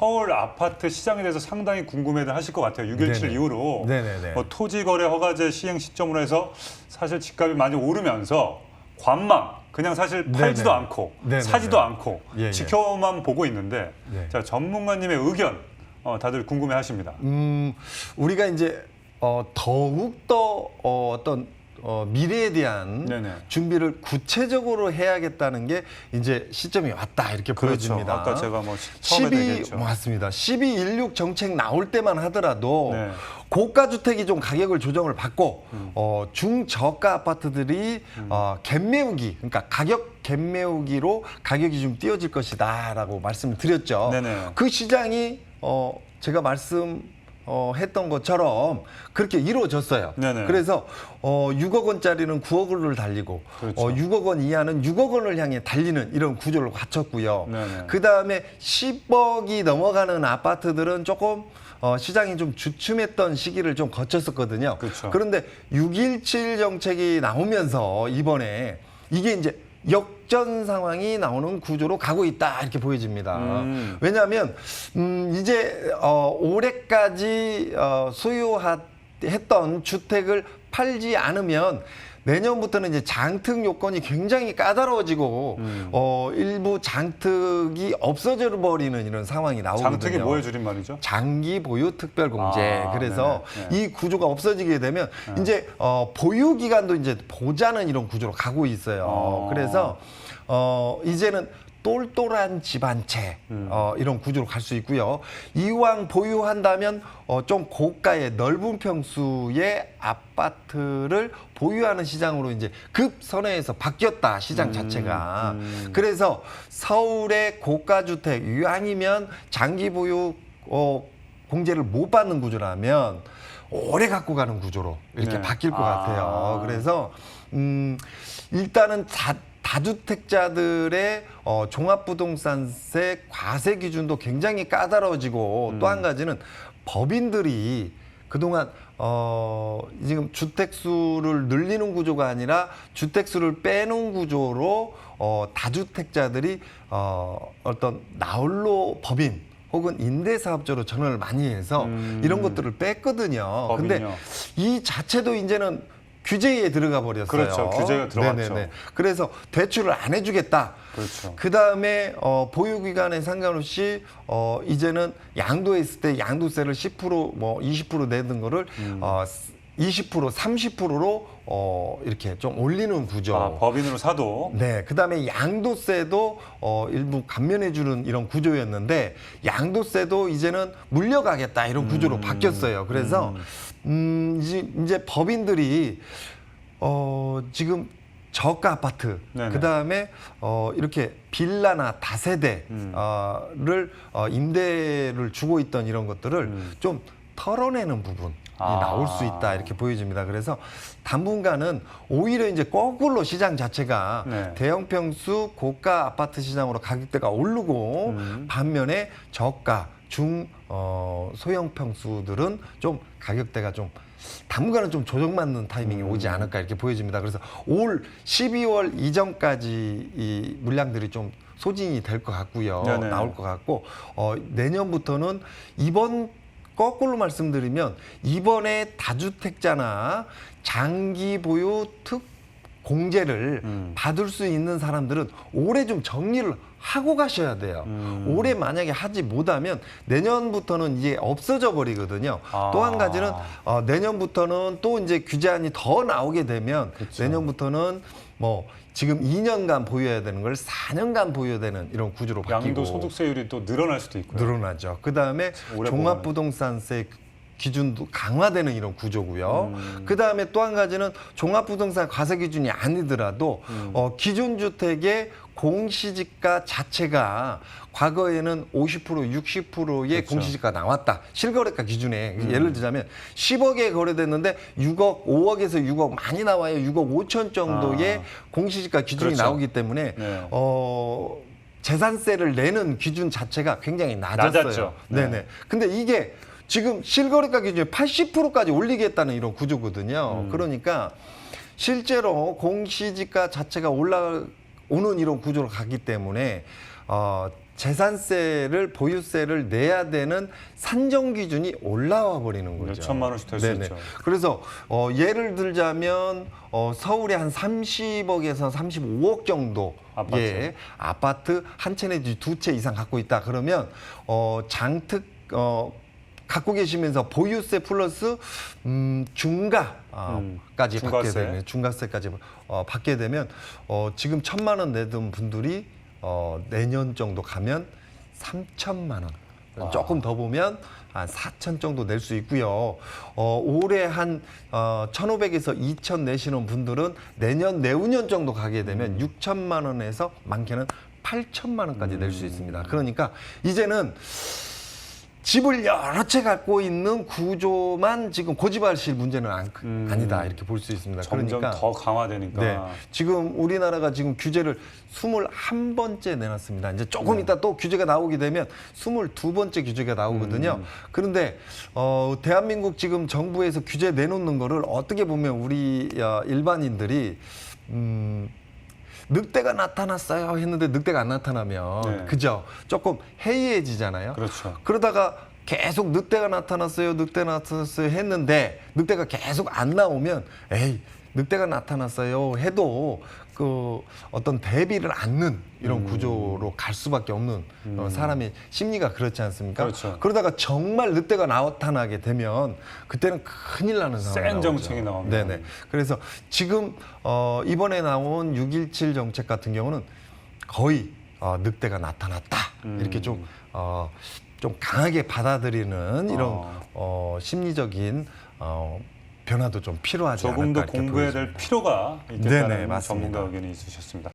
서울 아파트 시장에 대해서 상당히 궁금해들 하실 것 같아요. 6.17 네네. 이후로 네네네. 뭐 토지 거래 허가제 시행 시점으로 해서 사실 집값이 많이 오르면서 관망 그냥 사실 팔지도 네네. 않고 네네네. 사지도 않고 예, 예. 지켜만 보고 있는데 네. 자 전문가님의 의견 어, 다들 궁금해하십니다. 음, 우리가 이제 어, 더욱 더 어, 어떤 어, 미래에 대한 네네. 준비를 구체적으로 해야겠다는 게 이제 시점이 왔다 이렇게 보여집니다. 그렇죠. 아까 제가 뭐 시- 처음에 12 얘기했죠. 맞습니다. 1216 정책 나올 때만 하더라도 네. 고가 주택이 좀 가격을 조정을 받고 음. 어, 중저가 아파트들이 어, 갭매우기 그러니까 가격 갭매우기로 가격이 좀 띄어질 것이다라고 말씀을 드렸죠. 네네. 그 시장이 어, 제가 말씀 어, 했던 것처럼 그렇게 이루어졌어요. 네네. 그래서 어, 6억 원짜리는 9억 원을 달리고 그렇죠. 어, 6억 원 이하는 6억 원을 향해 달리는 이런 구조를 갖췄고요. 그 다음에 10억이 넘어가는 아파트들은 조금 어, 시장이 좀 주춤했던 시기를 좀 거쳤었거든요. 그렇죠. 그런데 6.17 정책이 나오면서 이번에 이게 이제 역전 상황이 나오는 구조로 가고 있다 이렇게 보여집니다. 음. 왜냐하면 음, 이제 어, 올해까지 어, 소유했던 주택을 팔지 않으면 내년부터는 이제 장특 요건이 굉장히 까다로워지고 음. 어, 일부 장특이 없어져 버리는 이런 상황이 나오거든요. 장특이 뭐의 줄임말이죠? 장기 보유 특별 공제. 아, 그래서 네네, 네. 이 구조가 없어지게 되면 이제 어, 보유 기간도 이제 보자는 이런 구조로 가고 있어요. 어. 그래서 어, 이제는 똘똘한 집안채 음. 어, 이런 구조로 갈 수 있고요. 이왕 보유한다면 어, 좀 고가의 넓은 평수의 아파트를 보유하는 시장으로 이제 급선회해서 바뀌었다 시장 자체가. 음. 그래서 서울의 고가 주택 이왕이면 장기 보유 어, 공제를 못 받는 구조라면 오래 갖고 가는 구조로 이렇게 네. 바뀔 것 아. 같아요. 그래서 음, 일단은 자, 다주택자들의 어, 종합부동산세 과세 기준도 굉장히 까다로워지고 또한 가지는 법인들이 그동안 어, 지금 주택수를 늘리는 구조가 아니라 주택수를 빼놓은 구조로 어, 다주택자들이 어, 어떤 나홀로 법인 혹은 임대사업자로 전환을 많이 해서 음. 이런 것들을 뺐거든요. 근데 법인이요. 이 자체도 이제는 규제에 들어가 버렸어요. 그렇죠. 규제가 들어갔죠. 네네네. 그래서 대출을 안 해주겠다. 그렇죠. 그 다음에 어, 보유 기간에 상관없이 어, 이제는 양도했을 때 양도세를 10%뭐 20% 내던 거를 음. 어, 20% 30%로 어, 이렇게 좀 올리는 구조. 아, 법인으로 사도 네, 그다음에 양도세도 어, 일부 감면해 주는 이런 구조였는데 양도세도 이제는 물려가겠다 이런 구조로 음, 바뀌었어요. 그래서 음, 이제, 이제 법인들이 어, 지금 저가 아파트, 네네. 그다음에 어, 이렇게 빌라나 다세대를 음. 어, 임대를 주고 있던 이런 것들을 음. 좀 털어내는 부분이 아. 나올 수 있다 이렇게 보여집니다. 그래서 당분간은 오히려 이제 거꾸로 시장 자체가 네. 대형 평수 고가 아파트 시장으로 가격대가 오르고 음. 반면에 저가 중 어, 소형 평수들은 좀 가격대가 좀 당분간은 좀 조정받는 타이밍이 오지 음. 않을까 이렇게 보여집니다. 그래서 올 12월 이전까지 이 물량들이 좀 소진이 될 것 같고요. 네네. 나올 것 같고 어, 내년부터는 이번 거꾸로 말씀드리면 이번에 다주택자나 장기 보유 특 공제를 음. 받을 수 있는 사람들은 올해 좀 정리를 하고 가셔야 돼요. 음. 올해 만약에 하지 못하면 내년부터는 이제 없어져 버리거든요. 아. 또한 가지는 어, 내년부터는 또 이제 규제안이 더 나오게 되면 그쵸. 내년부터는 뭐 지금 2년간 보유해야 되는 걸 4년간 보유해야 되는 이런 구조로 바뀌고 양도 소득세율이 또 늘어날 수도 있고요. 늘어나죠. 그 다음에 오래 종합부동산세 기준도 강화되는 이런 구조고요. 음. 그 다음에 또 한 가지는 종합부동산 과세 기준이 아니더라도 음. 어, 기존 주택의 공시지가 자체가 과거에는 50% 60%의 그렇죠. 공시지가 나왔다. 실거래가 기준에 음. 예를 들자면 10억에 거래됐는데 6억, 5억에서 6억 많이 나와요. 6억 5천 정도의 아. 공시지가 기준이 그렇죠. 나오기 때문에 네. 어 재산세를 내는 기준 자체가 굉장히 낮았어요. 낮았죠. 네. 네네. 근데 이게 지금 실거래가 기준에 80%까지 올리겠다는 이런 구조거든요. 음. 그러니까 실제로 공시지가 자체가 올라 오는 이런 구조로 가기 때문에 어 재산세를 보유세를 내야 되는 산정 기준이 올라와 버리는 거죠. 몇 천만 원씩 될수 네네. 있죠. 그래서 어, 예를 들자면 어, 서울에 한 30억에서 35억 정도 아파트. 예, 아파트 한 채 내지 두 채 이상 갖고 있다 그러면 어, 장특 어, 갖고 계시면서 보유세 플러스 음, 중가 까지 음, 받게 중과세. 되면 중과세까지 어, 받게 되면 어, 지금 천만 원 내던 분들이 어, 내년 정도 가면 삼천만 원. 와. 조금 더 보면 한 4천 정도 낼 수 있고요. 어, 올해 한 어, 1,500에서 2천 내시는 분들은 내년 내후년 정도 가게 되면 6천만 원에서 많게는 8천만 원까지 낼 수 있습니다. 그러니까 이제는 집을 여러 채 갖고 있는 구조만 지금 고집하실 문제는 안, 음. 아니다 이렇게 볼 수 있습니다. 점점 그러니까 더 강화되니까. 네. 지금 우리나라가 지금 규제를 21번째 내놨습니다. 이제 조금 네. 이따 또 규제가 나오게 되면 22번째 규제가 나오거든요. 음. 그런데 어 대한민국 지금 정부에서 규제 내놓는 거를 어떻게 보면 우리 어, 일반인들이 음 늑대가 나타났어요 했는데 늑대가 안 나타나면 네. 그죠? 조금 해이해지잖아요. 그렇죠. 그러다가 계속 늑대가 나타났어요, 늑대 나타났어요 했는데 늑대가 계속 안 나오면 에이 늑대가 나타났어요 해도 그 어떤 대비를 않는 이런 음. 구조로 갈 수밖에 없는 어, 사람의 심리가 그렇지 않습니까? 그렇죠. 러다가 정말 늑대가 나타나게 되면 그때는 큰일 나는 상황이 센 나오죠. 정책이 나옵니다. 네네. 그래서 지금 어, 이번에 나온 6.17 정책 같은 경우는 거의 어, 늑대가 나타났다 이렇게 좀 어, 좀 강하게 받아들이는 이런 어. 어, 심리적인 어, 변화도 좀 필요하지 조금 더 않을까 공부해야. 될 필요가 네네, 있겠다는 맞습니다. 전문가 의견이 있으셨습니다.